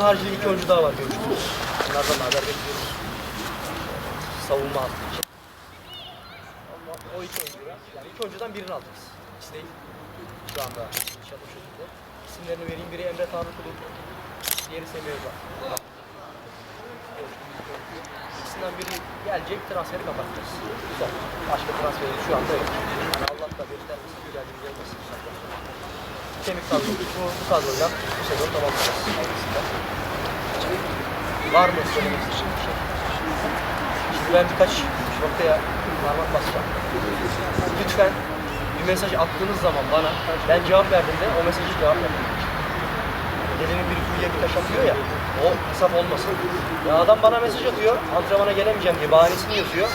Haricinde iki oyuncu daha var görüştüğümüz. Bunlardan da haber bekliyoruz. Savunma hattı için. O iki oyuncuya, yani iki oyuncudan birini alacağız. İkisi değil. Şu anda şekilde. İsimlerini vereyim. Biri Emre Tanrı Kulu, diğeri Semih Özal. İkisinden biri gelecek, transferi kapatacağız. Güzel. Başka transferi şu anda yok. Yani Allah da göstermesin, güzelliğimiz olmasın inşallah. Kemik kadro, bu, bu kadroyla bu sezon tamamlayacağız. Hayırlısıyla. Var mı söylemek istediğin bir şey? Şimdi ben birkaç noktaya parmak basacağım. Lütfen bir mesaj attığınız zaman bana, ben cevap verdiğimde o mesajı cevap verdim. Delinin bir kuyuya bir taş atıyor ya, o hesap olmasın. Ya adam bana mesaj atıyor, antrenmana gelemeyeceğim diye bahanesini yazıyor.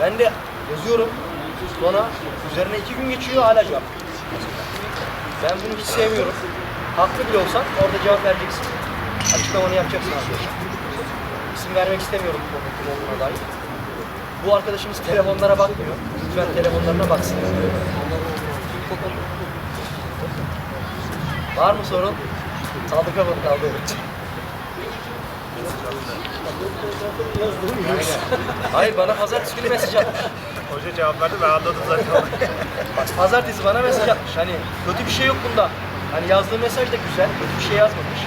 Ben de yazıyorum, sonra üzerine iki gün geçiyor hala cevap. Ben bunu hiç sevmiyorum. Haklı bile olsan orada cevap vereceksin. Açıklamanı yapacaksın arkadaşım. İsim vermek istemiyorum bu kim olduğuna dair. Bu arkadaşımız telefonlara bakmıyor. Lütfen telefonlarına baksın. Var mı sorun? Kaldı kapalı kaldı. Hayır bana pazartesi günü mesaj atmış. Hoca cevap verdi ben anladım zaten. Bak pazartesi bana mesaj atmış. Hani kötü bir şey yok bunda. Hani yazdığı mesaj da güzel. Kötü bir şey yazmamış.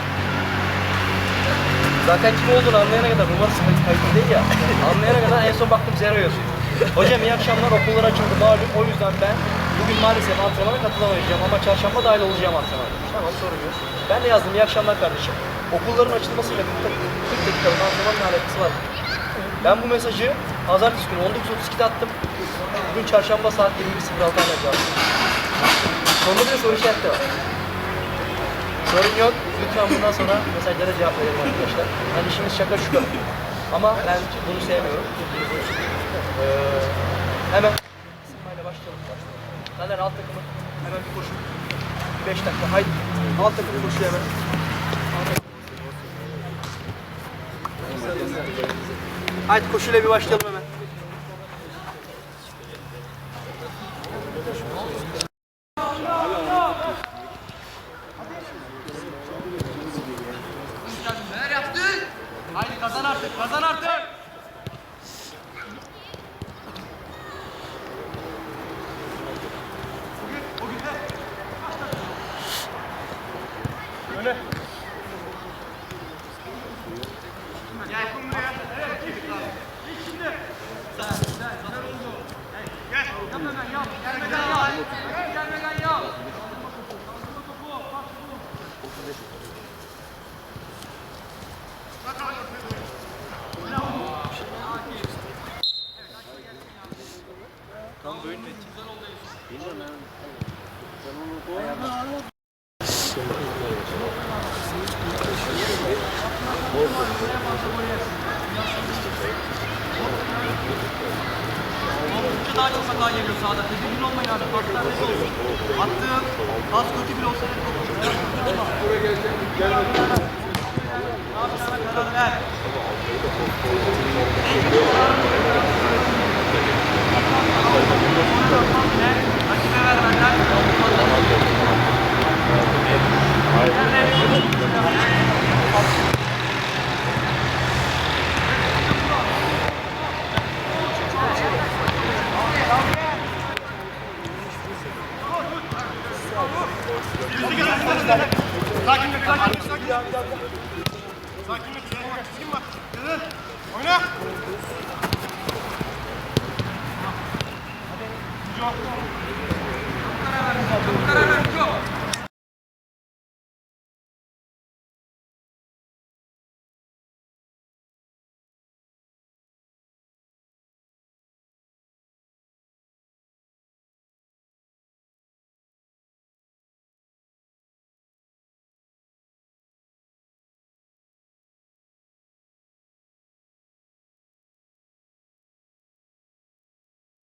Zaten kim olduğunu anlayana kadar numarası kayıt kayıtlı değil ya. Anlayana kadar en son baktım zero yazıyor. Hocam iyi akşamlar okullar açıldı malum. O yüzden ben bugün maalesef antrenmana katılamayacağım ama çarşamba dahil olacağım antrenmana. Tamam sorun yok. Ben de yazdım iyi akşamlar kardeşim. Okulların açılmasıyla 40 dak- 40 dakikanın antrenmanla alakası var. Ben bu mesajı pazartesi günü 19.32'de attım. Bugün çarşamba saat 21.06'da alacağım. Sonunda bir soru işareti var. Sorun yok. Lütfen bundan sonra mesajlara cevap verelim arkadaşlar. Yani işimiz şaka şuka. Ama ben bunu sevmiyorum. Ee, hemen ısınmayla başlayalım. Zaten alt takımı hemen bir koşu. 5 dakika. Haydi. Alt takımı koşuyor hemen. Haydi koşuyla bir başlayalım hemen. Haydi kazan artık, kazan artık. Gelmeden yap. Oldukça daha çok hata geliyor sahada. Tedirgin olmayın abi. Paslar ne olur. Attığın az kötü bile olsa net olur. Ne yapacağına karar ver. Rakibe Sakinlik, sakinlik, sakinlik. Sakinlik, sakinlik. Çizgin var. Yürü.